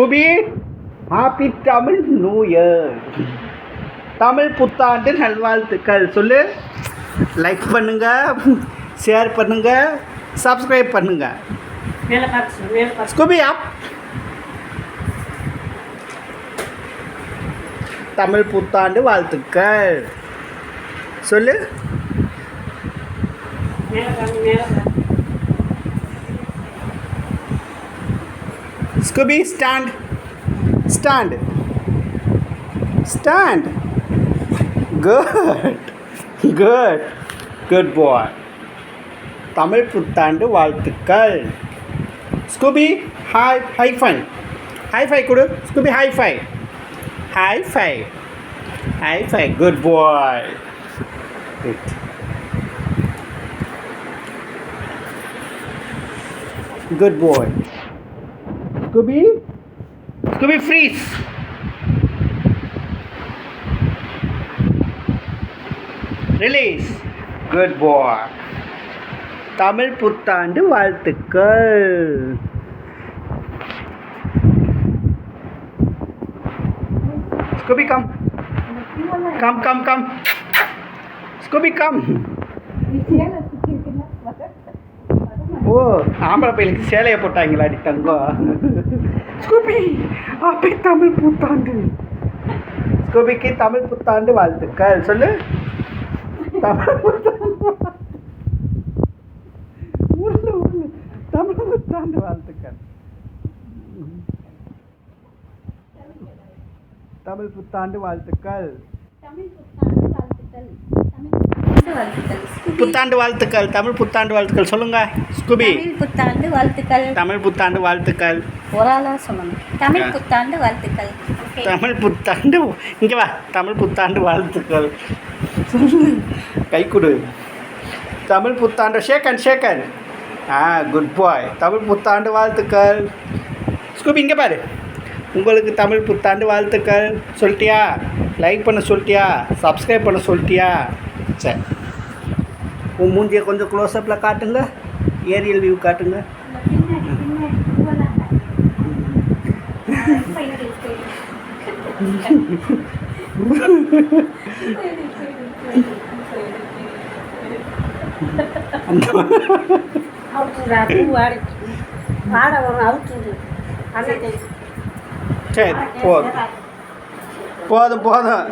Scooby happy Tamil new year Tamil புத்தாண்டு நல்வாழ்த்துக்கள். சொல்லு. லைக் பண்ணுங்க ஷேர் பண்ணுங்க சப்ஸ்கிரைப் பண்ணுங்க. மேலே பார்த்து சொல்லு மேலே பார்த்து ஸ்கூபி அப் தமிழ் புத்தாண்டு வாழ்த்துக்கள். சொல்லு. மேலே பார்த்து மேலே பார்த்து Scooby stand stand stand good good good boy Tamil புத்தாண்டு வாழ்த்துக்கள் Scooby hi high five high five கொடு Scooby high five high five high five good boy good boy Scooby? Scooby freeze! Release! Good boy. Tamil புத்தாண்டு வாழ்த்துக்கள் Scooby come come come come Scooby come ஓ ஆம்பளை பையனுக்கு சேலையை போட்டாங்களாடி தங்கம் Scooby அப்படி தமிழ் புத்தாண்டு. ஸ்கூபிக்கு தமிழ் புத்தாண்டு வாழ்த்துக்கள். சொல்லு. தமிழ் புத்தாண்டு தமிழ் புத்தாண்டு வாழ்த்துக்கள். தமிழ் புத்தாண்டு வாழ்த்துக்கள். தமிழ் புத்தாண்டு வாழ்த்துக்கள். தமிழ் புத்தாண்டு வாழ்த்துக்கள். புத்தாண்டு வாழ்த்துக்கள் தமிழ் புத்தாண்டு வாழ்த்துக்கள் சொல்லுங்க ஸ்கூபி தமிழ் புத்தாண்டு வாழ்த்துக்கள். தமிழ் புத்தாண்டு வாழ்த்துக்கள். ஒரு ஆளா சொல்லணும் தமிழ். புத்தாண்டு வாழ்த்துக்கள். தமிழ் புத்தாண்டு இங்கே வா தமிழ் புத்தாண்டு வாழ்த்துக்கள். கை கொடு. தமிழ் புத்தாண்டு ஷேக்கன் ஷேக்கன் ஆ குட் பாய் தமிழ் புத்தாண்டு வாழ்த்துக்கள். ஸ்கூபி இங்கே பாரு. உங்களுக்கு தமிழ் புத்தாண்டு வாழ்த்துக்கள் சொல்லிட்டியா? லைக் பண்ண சொல்லிட்டியா? சப்ஸ்கிரைப் பண்ண சொல்லிட்டியா? சரி. உன் மூஞ்சியை கொஞ்சம் க்ளோஸ்அப்பில் காட்டுங்க. ஏரியல் வியூ காட்டுங்க. சரி போதும். போதும் போதும்.